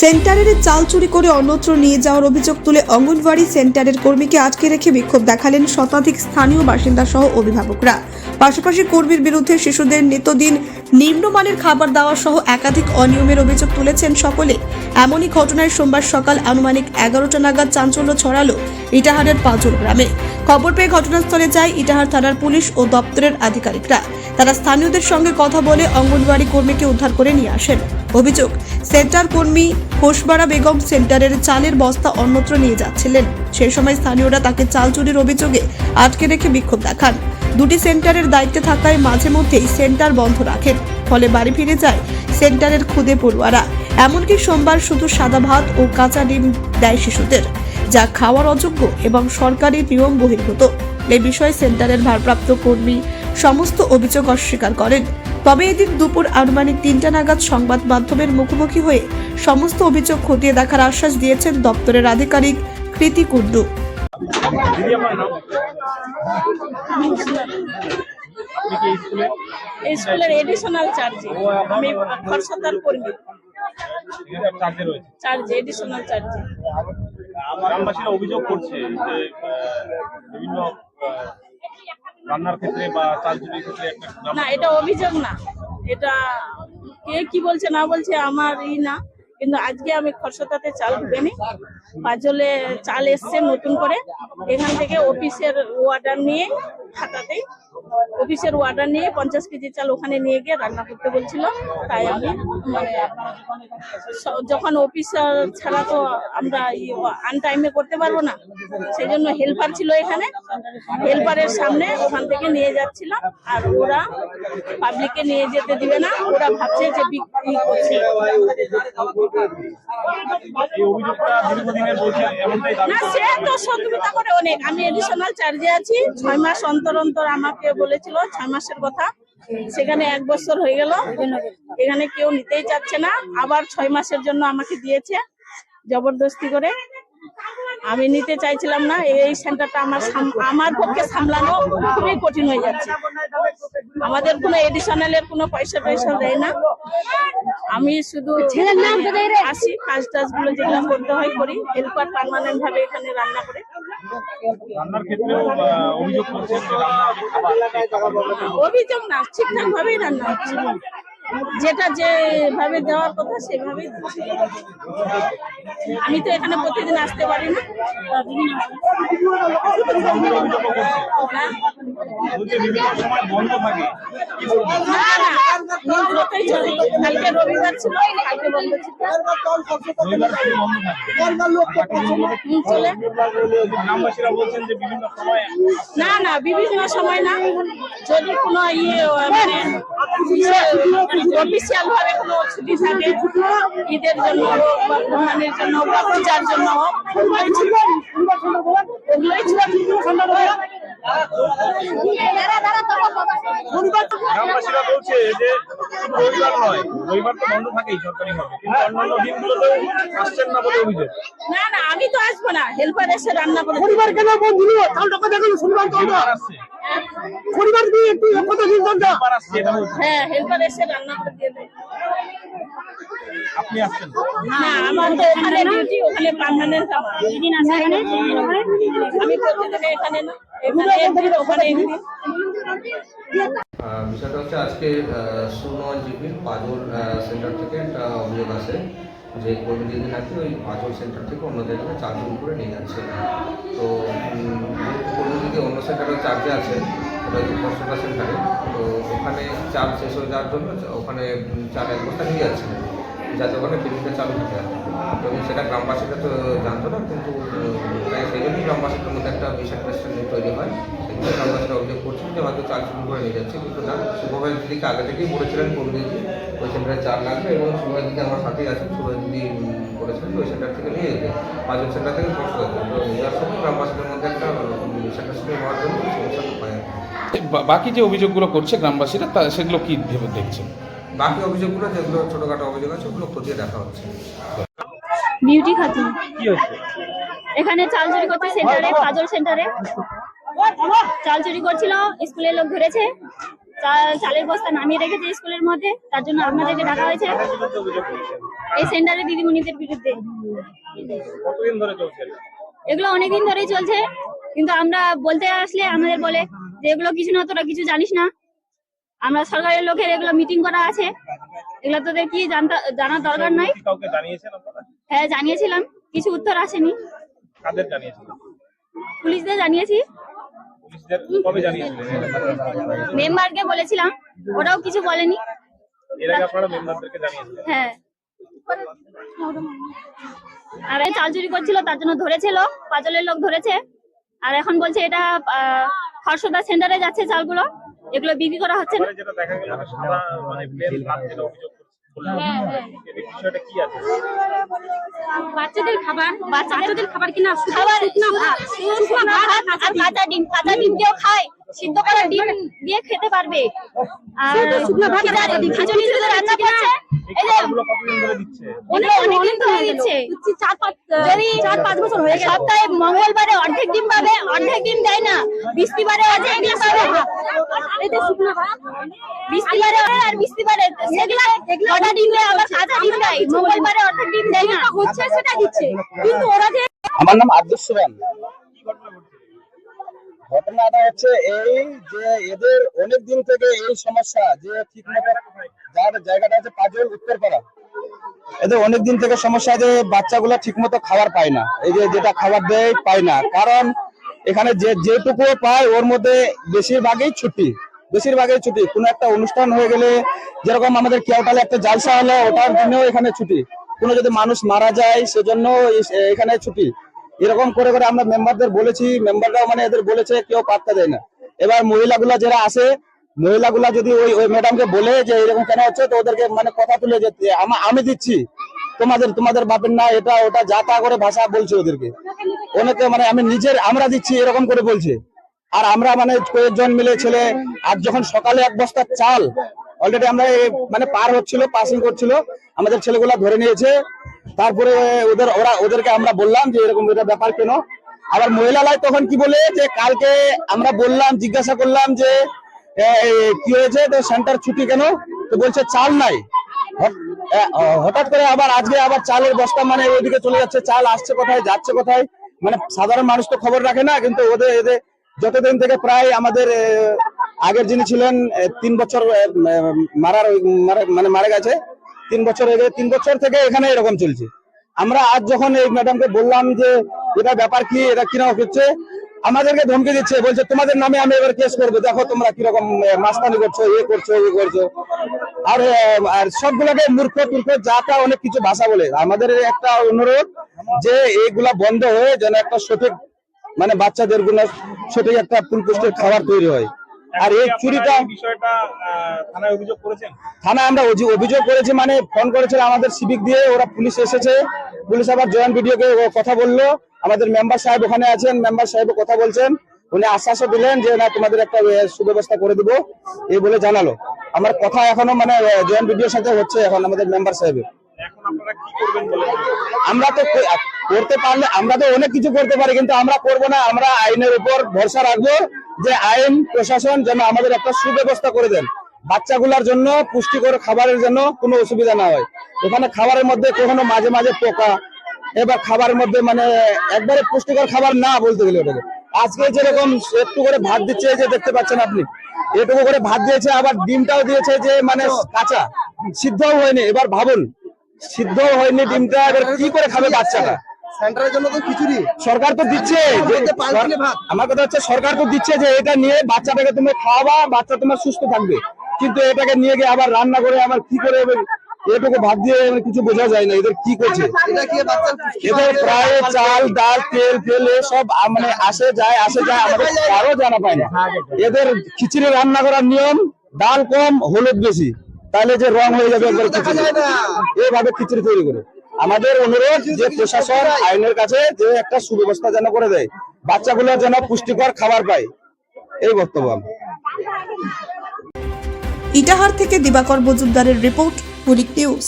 সেন্টারের চাল চুরি করে অন্যত্র নিয়ে যাওয়ার অভিযোগ তুলে অঙ্গনওয়াড়ি সেন্টারের কর্মীকে আটকে রেখে বিক্ষোভ দেখালেন শতাধিক স্থানীয় বাসিন্দা সহ অভিভাবকরা। পাশাপাশি কর্মীর বিরুদ্ধে শিশুদের নিত্যদিন নিম্নমানের খাবার দেওয়া সহ একাধিক অনিয়মের অভিযোগ তুলেছেন সকলে। এমনই ঘটনায় সোমবার সকাল আনুমানিক এগারোটা নাগাদ চাঞ্চল্য ছড়ালো ইটাহারের পাঁচল গ্রামে। খবর পেয়ে ঘটনাস্থলে যায় ইটাহার থানার পুলিশ ও দপ্তরের আধিকারিকরা। তারা স্থানীয়দের সঙ্গে কথা বলে অঙ্গনওয়াড়ি কর্মীকে উদ্ধার করে নিয়ে আসেন। অভিযোগ, সেন্টার কর্মী হোসবাড়া বেগম সেন্টারের চালের বস্তা অন্যত্র নিয়ে যাচ্ছিলেন। সেই সময় স্থানীয়রা তাকে চাল চুরির অভিযোগে আটকে রেখে বিক্ষোভ দেখান। দুটি সেন্টারের দায়িত্বে থাকায় মাঝে মধ্যেই সেন্টার বন্ধ রাখেন, ফলে বাড়ি ফিরে যায় সেন্টারের খুদে পড়ুয়ারা। এমনকি সোমবার শুধু সাদা ভাত ও কাঁচা ডিম দেয় শিশুদের, যা খাওয়ার অযোগ্য এবং সরকারি নিয়ম বহির্ভূত। এ বিষয়ে সেন্টারের ভারপ্রাপ্ত কর্মী সমস্ত অভিযোগ অস্বীকার করেন। তবে এদিন দুপুর আনুমানিক তিনটা নাগাদ সংবাদ মাধ্যমের মুখোমুখি হয়ে সমস্ত অভিযোগ খতিয়ে দেখার আশ্বাস দিয়েছেন দপ্তরের আধিকারিক কৃতি কুন্ডু আমার নাম আপনি কি স্কুলে এই স্কুলের এডিশনাল চার্জে আমি খরসদার কর্মী। চার্জে এডিশনাল চার্জে গ্রামবাসীরা অভিযোগ করছে যে বিভিন্ন রান্নার ক্ষেত্রে বা চাল চুরির ক্ষেত্রে না, এটা অভিযোগ না। এটা কে কি বলছে, না বলছে আমার ই না। কিন্তু আজকে আমি খরসতাতে চাল ঢুকেনি পাঁচলে চাল এসছে নতুন করে। এখান থেকে অফিসের অর্ডার নিয়ে খাতাতেই অফিসের অর্ডার নিয়ে পঞ্চাশ কেজি চাল ওখানে নিয়ে গিয়ে রান্না করতে বলছিল। তাই আমি মানে যখন অফিসার ছাড়া তো আমরা আনটাইমে করতে পারব না সেই জন্য হেল্পার ছিল এখানে। হেল্পারের সামনে ওখান থেকে নিয়ে যাচ্ছিলাম আর ওরা পাবলিককে নিয়ে যেতে দিবে না ওরা ভাবছে যে বিক্রি করছে। না সে তো শত্রুতা করে অনেক। আমি এডিশনাল চার্জে আছি ছয় মাস অন্তর অন্তর আমাকে বলেছিল ছয় মাসের কথা। সেখানে এক বছর হয়ে গেল। এখানে কেউ নিতেই চাচ্ছে না। আবার ছয় মাসের জন্য আমাকে দিয়েছে জবরদস্তি করে। আমি নিতে চাইছিলাম না। এই সেন্টারটা আমার আমার পক্ষে সামলানো খুবই কঠিন হয়ে যাচ্ছে। আমাদের কোনো এডিশনাল এর কোনো পয়সা টয়সা দেয় না। আমি শুধু আসি কাজ টাজগুলো যেগুলো করতে হয় করি। হেল্পার পার্মানেন্ট ভাবে এখানে রান্না করে। রান্নার ক্ষেত্রেও অভিযোগ অভিযোগ না ঠিকঠাক ভাবেই রান্না হচ্ছে। যেটা যেভাবে দেওয়ার কথা সেভাবেই আমি তো এখানে প্রতিদিন আসতে পারি না। না না, বিভিন্ন সময় না। যদি কোনো ইয়ে মানে অফিসিয়াল ভাবে কোনো ছুটি থাকে। ঈদের জন্য হোক বা কোরবানির জন্য হোক বা পূজার জন্য হোক ওগুলোই ছিল। ওগুলোই গ্রামবাসীরা বলছে যে রবিবার নয় রবিবার তো বন্ধ থাকেই সরকারি ভাবে কিন্তু অন্যান্য দিনগুলোতেও আসছেন না বলে অভিযোগ। না না আমি তো আসব না। হেল্পার এসে রান্না করে পরিবার কেন বন্ধ চালটা কথা কেন শুনলাম তো পরিবার দিয়ে একটু কথা শুনতাম না হ্যাঁ হেল্পার এসে রান্না করে দিয়ে দেয় আপনি আসছেন? না আমার তো ওখানে ডিউটি ওখানে পার্মানেন্ট আমার। আমি প্রতিদিন এখানে না এখানে ওখানে বিষয়টা হচ্ছে আজকে সুনয় জিপির পাজল সেন্টার থেকে একটা অভিযোগ আসে যে কর্মী দিদি নাকি ওই পাজল সেন্টার থেকে অন্য জায়গায় চার্জ করে নিয়ে যাচ্ছে। তো উম, কর্মী দিদি অন্য সেন্টারে চার্জে আছে ওটা হচ্ছে সেন্টারে তো ওখানে চার্জ শেষ হয়ে যাওয়ার জন্য ওখানে চার এক বস্তা নিয়ে যাচ্ছে যাতে ওখানে ফিল্মটা চালু থাকে সেটা গ্রামবাসীরা তো জানতো না কিন্তু তাই সেই জন্যই গ্রামবাসীদের মধ্যে একটা বিশাল প্রেস্টান্ড তৈরি হয়। সেগুলো গ্রামবাসীরা অভিযোগ করছেন যে হয়তো চাল শুরু করে নিয়ে যাচ্ছে কিন্তু না সুভাবের দিদিকে আগে থেকেই বলেছিলেন দিদি ওই সেন্টারে চাল লাগবে এবং সুভাবের দিদি আমার সাথেই আছেন সুভাবের দিদি যে ওই সেন্টার থেকে নিয়ে যেতে পাঁচজন সেন্টার থেকে কষ্ট করতে তো নেওয়ার সময় গ্রামবাসীদের মধ্যে একটা সেন্টার শুরু হওয়ার জন্য সমস্যা হয়। আর বাকি যে অভিযোগগুলো করছে গ্রামবাসীরা তা সেগুলো কী ভেবে দেখছেন? বাকি অভিযোগগুলো যেগুলো ছোটোখাটো অভিযোগ আছে ওগুলো খতিয়ে দেখা হচ্ছে। বিউটি খাতুন কি হচ্ছে এখানে চাল চুরি করছে সেন্টারে পাজল সেন্টারে। চাল চুরি করছিল স্কুলের লোক ধরেছে। চাল- চালের বস্তা নামিয়ে রেখেছে স্কুলের মধ্যে তার জন্য আপনাদেরকে ডাকা হয়েছে। এই সেন্টারে দিদিমণিদের বিরুদ্ধে? এগুলো অনেকদিন ধরেই চলছে কিন্তু আমরা বলতে আসলে আমাদের বলে যে এগুলো কিছু না তোরা কিছু জানিস না। আমরা সরকারের লোকের এগুলো মিটিং করা আছে। এগুলো তোদের কি জানতে জানার দরকার নাই? হ্যাঁ জানিয়েছিলাম। কিছু উত্তর আসেনি। কাদের জানিয়েছিলেন পুলিশদের জানিয়েছি। পুলিশদের কবে জানিয়েছিলেন? মেম্বারকে বলেছিলাম। ওরাও কিছু বলেনি। এর আগে আপনারা মেম্বারদেরকে জানিয়েছিলেন? হ্যাঁ। আর এই চাল চুরি করছিল তার জন্য ধরেছিল পাজলের লোক ধরেছে। আর এখন বলছে এটা হর্ষদা সেন্টারে যাচ্ছে চালগুলো। এগুলো বিক্রি করা হচ্ছে না। এবারে যেটা দেখা গেল যে সাদা প্লেন ভাত যেটা অভিযোগ করছেন এই বিষয়টা কি আছে বাচ্চাদের খাবার বাচ্চাদের খাবার কিনা খাবার শুকনো ভাত আর কাঁচা ডিম। কাঁচা ডিম। কেউ খায়। সিদ্ধ করা ডিম দিয়ে খেতে পারবে। আর খিচুড়ি রান্না করছে। হয়ে সপ্তাহে মঙ্গলবারে অর্ধেক ডিম পাবে অর্ধেক ডিম দেয় না। বৃষ্টিবারে অর্ধেক ডিম পাবে। বৃষ্টিবারে আর বৃষ্টিবারে সেগুলা কটা ডিম দেয় আবার কাঁচা ডিম দেয়। মঙ্গলবারে অর্ধেক ডিম দেয় না। হচ্ছে সেটা দিচ্ছে। কিন্তু ওরা যে আমার নাম সুবান। ঘটনাটা হচ্ছে এই যে এদের অনেক দিন থেকে এই সমস্যা যে ঠিক মতো যার জায়গাটা আছে পাজল উত্তরপাড়া। এদের অনেক দিন থেকে সমস্যা যে বাচ্চাগুলো ঠিক মতো খাবার পায় না। এই যে যেটা খাবার দেয় পায় না। কারণ এখানে যে যেটুকু পায় ওর মধ্যে বেশিরভাগই ছুটি। বেশিরভাগই ছুটি। কোনো একটা অনুষ্ঠান হয়ে গেলে যেরকম আমাদের কেওটালে একটা জালসা হলো, ওটার জন্যও এখানে ছুটি। কোনো যদি মানুষ মারা যায় সেজন্য এখানে ছুটি। এরকম করে করে আমরা মেম্বারদের বলেছি মেম্বাররাও মানে এদের বলেছে, কেউ পাত্তা দেয় না। এবার মহিলাগুলা যারা আসে মহিলাগুলা যদি ওই ওই ম্যাডামকে বলে যে এরকম কেন হচ্ছে, তো ওদেরকে মানে কথা তুলে যে আমি দিচ্ছি। তোমাদের তোমাদের বাপের না, এটা, ওটা যা তা করে ভাষা বলছে ওদেরকে। অনেকে মানে আমি নিজের, আমরা দিচ্ছি, এরকম করে বলছে। আর আমরা মানে কয়েকজন মিলে ছেলে, আর যখন সকালে এক বস্তা চাল অলরেডি আমরা মানে পার হচ্ছিল পাসিং করছিল, আমাদের ছেলেগুলা ধরে নিয়েছে। তারপরে ওদের, ওরা ওদেরকে আমরা বললাম যে এরকম এটা ব্যাপার কেন? আবার মহিলারাই তখন কি বলে যে কালকে আমরা বললাম, জিজ্ঞাসা করলাম যে কি হয়েছে? তো সেন্টার ছুটি কেন? তো বলছে, চাল নাই। হঠাৎ করে আবার আজকে আবার চালের বস্তা মানে ওইদিকে চলে যাচ্ছে, চাল আসছে কোথায়, যাচ্ছে কোথায়? মানে সাধারণ মানুষ তো খবর রাখে না, কিন্তু ওদের, এদের যতদিন থেকে প্রায় আমাদের আগের যিনি ছিলেন তিন বছর মারার মানে মারা গেছে তিন বছর হয়ে গেছে, তিন বছর থেকে এখানে এরকম চলছে। আমরা আজ যখন এই ম্যাডামকে বললাম যে, এটা ব্যাপার কি, এটা কীরকম হচ্ছে? আমাদেরকে ধমকি দিচ্ছে, বলছে, তোমাদের নামে আমি এবার কেস করব, দেখো তোমরা কীরকম মাস্তানি করছ ইয়ে করছ ইয়ে করছ। আর আর সবগুলোকে মূর্খ টুর্খ যা তা অনেক কিছু ভাষা বলে। আমাদের একটা অনুরোধ যে, এইগুলা বন্ধ হয়ে যেন একটা সঠিক মানে বাচ্চাদেরগুলো সঠিক একটা ফুলপুষ্টির খাবার তৈরি হয়। আর এই চুরিটা বিষয়টা থানায় অভিযোগ করেছেন? থানায় আমরা অভিযোগ করেছি মানে ফোন করেছিল আমাদের সিভিক দিয়ে ওরা পুলিশ এসেছে। পুলিশ আবার জয়েন্ট ভিডিওকে কথা বলল। আমাদের মেম্বার সাহেব ওখানে আছেন মেম্বার সাহেব কথা বলছেন। উনি আশ্বাসও দিলেন যে না তোমাদের একটা সুব্যবস্থা করে দিব। এই বলে জানালো। আমার কথা এখনও মানে জয়েন্ট ভিডিওর সাথে হচ্ছে এখন আমাদের মেম্বার সাহেবের। আমরা তো করতে পারলে আমরা তো অনেক কিছু করতে পারি কিন্তু আমরা করব না। আমরা আইনের উপর ভরসা রাখব। যে আইন প্রশাসন যেন আমাদের একটা সুব্যবস্থা করে দেন। বাচ্চাগুলোর জন্য পুষ্টিকর খাবারের জন্য কোনো অসুবিধা না হয়। এখানে খাবারের মধ্যে কখনো মাঝে মাঝে পোকা, এবার খাবারের মধ্যে মানে একবারে পুষ্টিকর খাবার না বলতে গেলে ওটাকে। আজকে যেরকম একটু করে ভাত দিচ্ছে যে দেখতে পাচ্ছেন আপনি, এটুকু করে ভাত দিয়েছে, আবার ডিমটাও দিয়েছে যে মানে কাঁচা, সিদ্ধও হয়নি। এবার ভাবুন, সিদ্ধও হয়নি ডিমটা, এবার কি করে খাবে বাচ্চাটা সেন্টারের জন্য তো খিচুড়ি সরকার তো দিচ্ছে যে বলতে পাঁচ দিনে ভাত। আমার কথা হচ্ছে সরকার তো দিচ্ছে যে এটা নিয়ে বাচ্চাটাকে তুমি খাওয়াবা বাচ্চা তোমার সুস্থ থাকবে। কিন্তু এটাকে নিয়ে গিয়ে আবার রান্না করে আবার কি করে এটুকু ভাত দিয়ে কিছু বোঝা যায় না এদের কি করছে? এদের প্রায় চাল ডাল তেল ফেল সব মানে আসে যায় আসে যায় আমাদের কারও জানা পায় না। এদের খিচুড়ি রান্না করার নিয়ম ডাল কম হলুদ বেশি। তাহলে যে রং হয়ে যাবে একবার খিচুড়ি এইভাবে খিচুড়ি তৈরি করে। আমাদের অনুরোধ যে প্রশাসন আইনের কাছে যে একটা সুব্যবস্থা যেন করে দেয়, বাচ্চাগুলো যেন পুষ্টিকর খাবার পায়। এই বক্তব্য ইটাহার থেকে দিবাকর মজুমদারের রিপোর্ট পুলিক নিউজ।